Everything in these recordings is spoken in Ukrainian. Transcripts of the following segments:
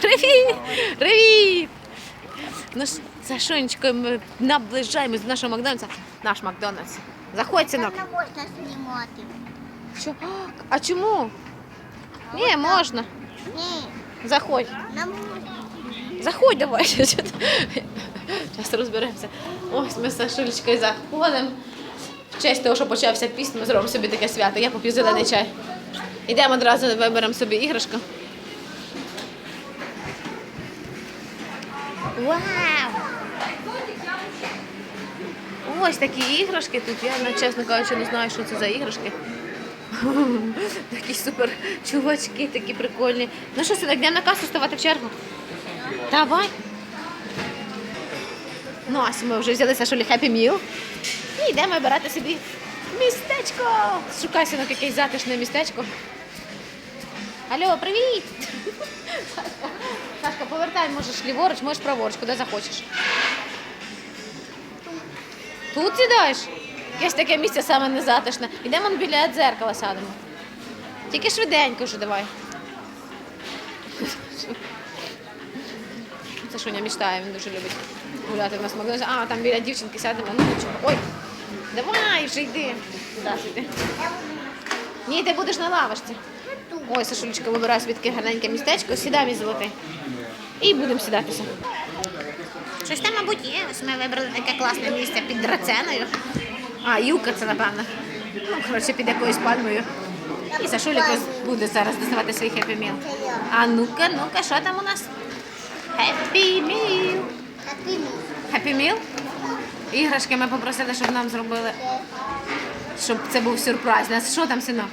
Привіт! Привіт! Ну ж, Сашонечко, ми наближаємось до нашого Макдональдса. Наш Макдональдс. Заходь, синок. Там не можна знімати. Що? А чому? Ні, можна. Ні, Заходь. можна. Заходь давай. Зараз розберемося. Ось ми з Сашулечкою заходимо. В честь того, що почався піст, ми зробимо собі таке свято. Я поп'ю зелений чай. Йдемо одразу виберемо собі іграшку. Вау! Ось такі іграшки тут. Я, ну, чесно кажучи, не знаю, що це за іграшки. Такі супер чувачки, такі прикольні. Ну що, сюди, йдемо на касу ставати в чергу? Давай. Ну, ось ми вже взяли Сашулі Happy Meal. І йдемо вибирати собі містечко. Шукай синок якесь затишне містечко. Алло, привіт! Сашка, повертай, можеш ліворуч, можеш праворуч, куди захочеш. Тут сідаєш? Якесь таке місце саме незатишне. Йдемо біля дзеркала сядемо. Тільки швиденько вже давай. Це Шуня мечтає, він дуже любить гуляти в нас Макдональдсі. А, там біля дівчинки сядемо, ну нічого. Ой, давай вже йди. Туди сиди. Ні, ти будеш на лавочці. Ой, Сашулечка, вибирай таке гарненьке містечко, сідай мій золотий. І будемо сідатися. Щось там, мабуть, є. Ось ми вибрали таке класне місце під драценою. А, юка це, напевно. Ну, коротше, під якоюсь пальмою. І Сашулік буде зараз доставати свій хеппі міл. А ну-ка, ну-ка, що там у нас? Хеппі міл. Хеппі міл? Іграшки ми попросили, щоб нам зробили, щоб це був сюрприз. Нас що там, синок?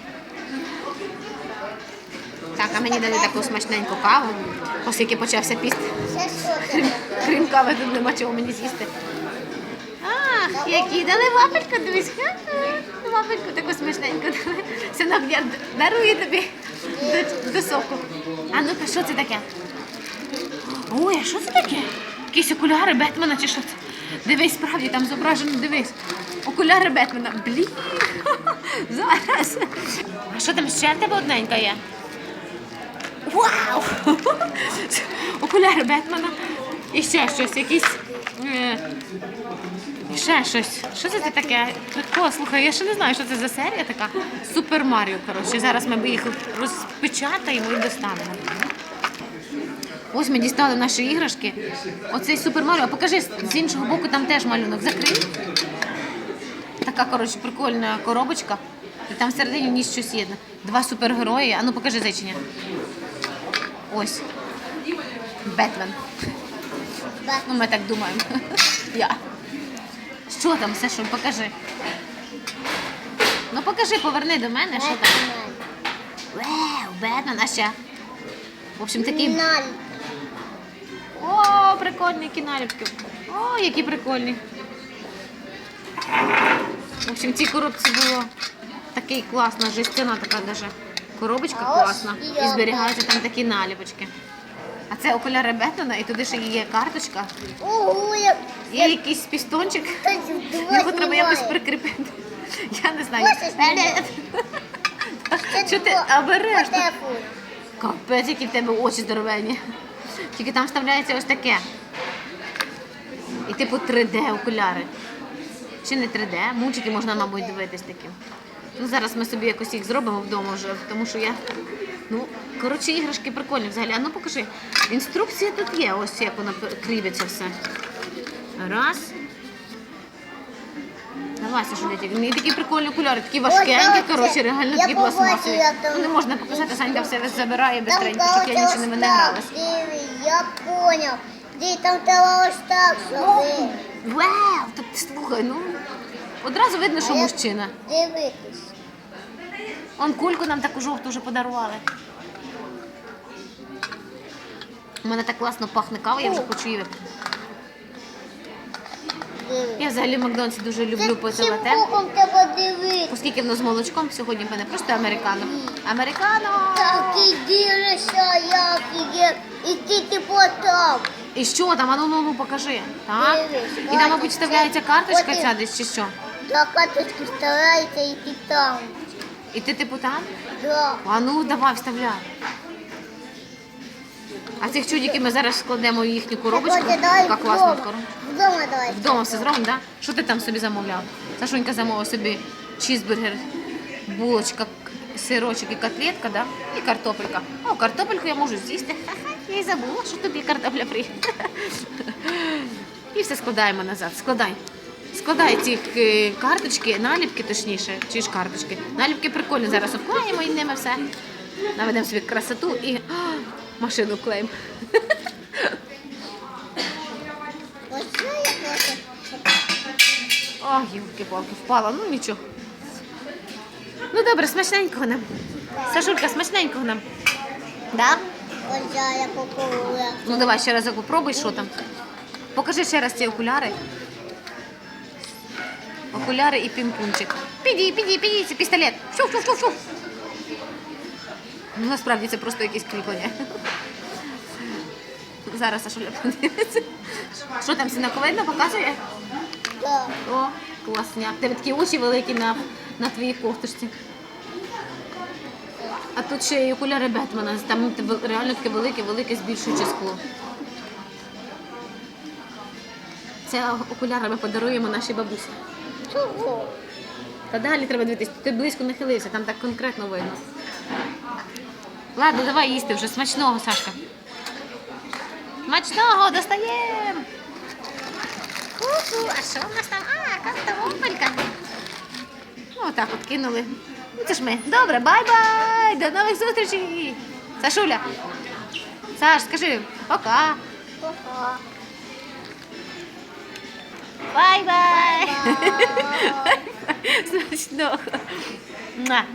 Так, а мені дали таку смачненьку каву, оскільки почався піст. Крім, кави тут нема чого мені з'їсти. Ах, які дали вафельку, дивись. Ха-ха. Вафельку таку смачненьку дали. Синок, я дарую тобі до, до соку. А ну-ка, що це таке? Ой, а що це таке? Якісь окуляри Бетмена чи що це? Дивись, справді там зображено, дивись. Окуляри Бетмена. Блін. Зараз. А що там ще в тебе одненька є? Вау! Окуляри Бетмена. І ще щось, якісь. е, ще щось. Що це таке? Прикол, слухай, я ще не знаю, що це за серія така. Супер Маріо, коротше. Зараз ми їх розпечатаємо і достанемо. Ось ми дістали наші іграшки. Оцей Супер Маріо. Покажи, з іншого боку там теж малюнок. Закрий. Така, коротше, прикольна коробочка. І там всередині в ній щось є. Два супергерої. А ну покажи зайчення. Ось. Бетмен. Ну, ми так думаємо. Я. Що там, все що, покажи. Ну покажи, поверни до мене, що там. Вау, Бетмен, а ще. В общем, такий. О, прикольні які. О, які прикольні. В общем, в цій коробці було такий класна жестяна така даже коробочка А ось класна. і І зберігаються там такі наліпочки. А це окуляри Бетмена, і туди ще є карточка, Ого, є якийсь пістончик. хтось Його треба якось знімає. прикріпити. Я не знаю. Ось знімає. Що ти обережно? Капець, які в тебе очі здоровенні. Тільки там вставляється ось таке. І типу 3D окуляри. Чи не 3D? Мультики можна, мабуть, дивитись такі. Ну, зараз ми собі якось їх зробимо вдома вже, тому що я. Ну, коротше, іграшки прикольні взагалі. А ну покажи. Інструкція тут є, ось як воно кріпиться все. Раз. Давай, Сашулетик. Мені такі прикольні окуляри, такі важкенькі, коротше, реально такі пластмасові. Ну, не можна показати, Санька все забирає бистренько, щоб я нічого не винагралась. так, я понял. Ди, там ось так, щоб ви. Вау, та ти слухай, ну одразу видно, що мужчина. Дивитись. Он кульку нам таку жовту вже подарували. У мене так класно пахне кава, я вже хочу її випити. Я взагалі в Макдональдсі дуже люблю пити лате. Оскільки воно з молочком, сьогодні в мене просто американо. Американо! Так і дивишся, як іде. І ти типу там. І що там? Ану, ну, ну, покажи. Так? І там, мабуть, вставляється карточка ця десь чи що? На карточку старається і ти там. І ти типу там? Да. А ну давай, вставляй. А цих чудиків ми зараз складемо в їхню коробочку. Хоче, давай Яка класна вдома. коробочка. Вдома давай. Вдома все зробимо, так? Да? Що ти там собі замовляв? Сашунька замовив собі чізбургер, булочка, сирочок і котлетка, да? і картопелька. О, картопельку я можу з'їсти. Я й забула, що тобі картопля приїхала. І все складаємо назад. Складай. Складай ці е, карточки, наліпки точніше, чи ж карточки. Наліпки прикольні. Зараз обклеїмо і ними все. Наведемо собі красоту і а, машину хочу. Ох, гілки-палки, впала, ну нічого. Ну добре, смачненького нам. Сашулька, смачненького нам. Да? Ось я попробую. Ну давай ще раз попробуй, що там. Покажи ще раз ці окуляри. Окуляри і пімпунчик. Піді, піді, піді, це пістолет. Фу, фу, фу, фу. Ну, насправді це просто якесь кріплення. Зараз Сашуля подивиться. Що там, синок видно, показує? Так. О, класняк. Тебе такі очі великі на, на твоїй кофточці. А тут ще й окуляри Бетмена. Там реально таке велике, велике збільшуюче скло. Це окуляри ми подаруємо нашій бабусі. Чого? Та далі треба дивитись, ти близько нахилився, там так конкретно видно. Ладно, давай їсти вже смачного, Сашка. Смачного достаємо. А що в нас там? А, картопелька. Отак от кинули. Ну це ж ми. Добре, бай-бай! До нових зустрічей! Сашуля. Саш, скажи, пока. Ага. Бай-бай! Смачного. Муа.